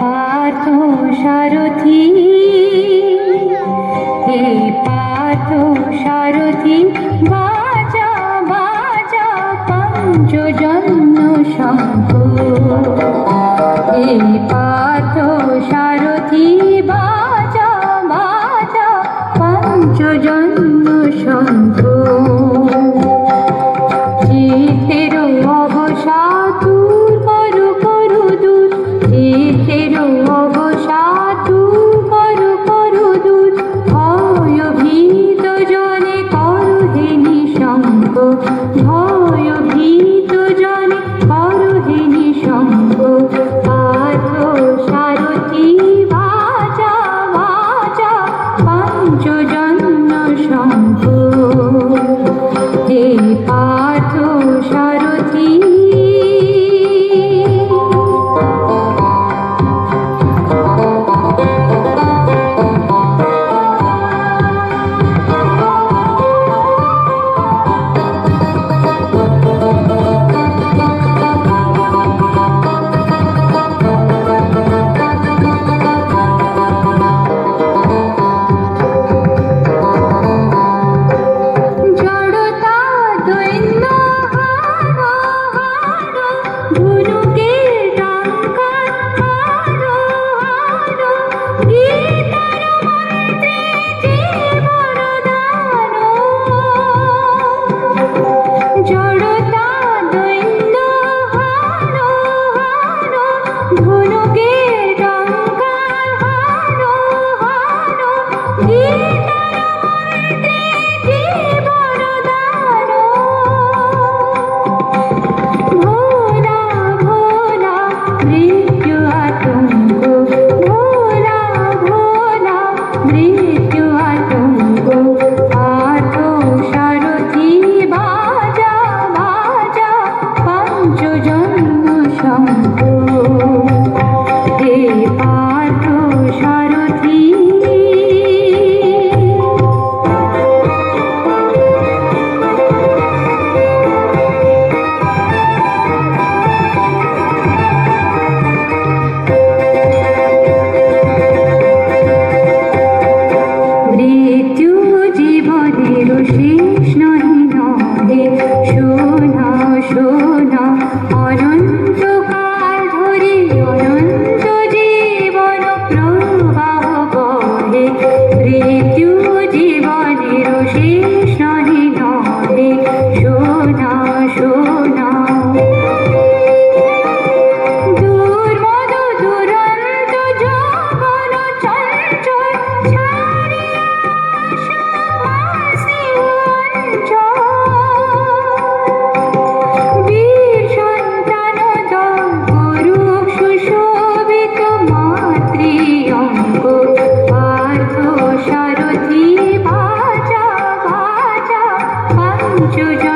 Path সারথী এই পাত সারথি বাজা বাজা পঞ্চজন্য শঙ্খ এই পাত সারথি বাজা বাজা পঞ্চজন্য Oh. 你 to